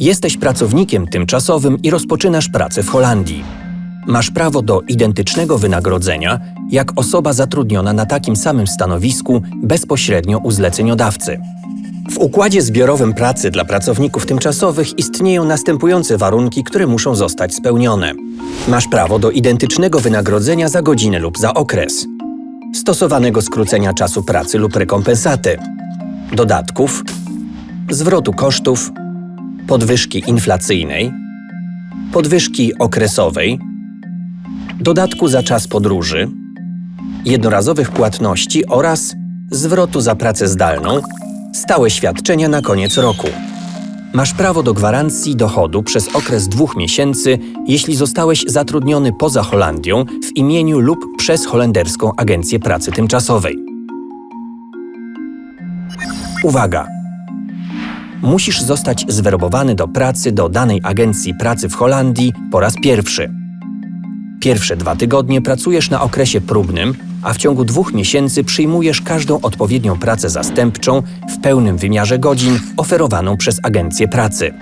Jesteś pracownikiem tymczasowym i rozpoczynasz pracę w Holandii. Masz prawo do identycznego wynagrodzenia jak osoba zatrudniona na takim samym stanowisku bezpośrednio u zleceniodawcy. W układzie zbiorowym pracy dla pracowników tymczasowych istnieją następujące warunki, które muszą zostać spełnione. Masz prawo do identycznego wynagrodzenia za godzinę lub za okres, stosowanego skrócenia czasu pracy lub rekompensaty, dodatków, zwrotu kosztów, podwyżki inflacyjnej, podwyżki okresowej, dodatku za czas podróży, jednorazowych płatności oraz zwrotu za pracę zdalną, stałe świadczenia na koniec roku. Masz prawo do gwarancji dochodu przez okres dwóch miesięcy, jeśli zostałeś zatrudniony poza Holandią w imieniu lub przez holenderską agencję pracy tymczasowej. Uwaga! Musisz zostać zwerbowany do pracy do danej agencji pracy w Holandii po raz pierwszy. Pierwsze dwa tygodnie pracujesz na okresie próbnym, a w ciągu dwóch miesięcy przyjmujesz każdą odpowiednią pracę zastępczą w pełnym wymiarze godzin oferowaną przez agencję pracy.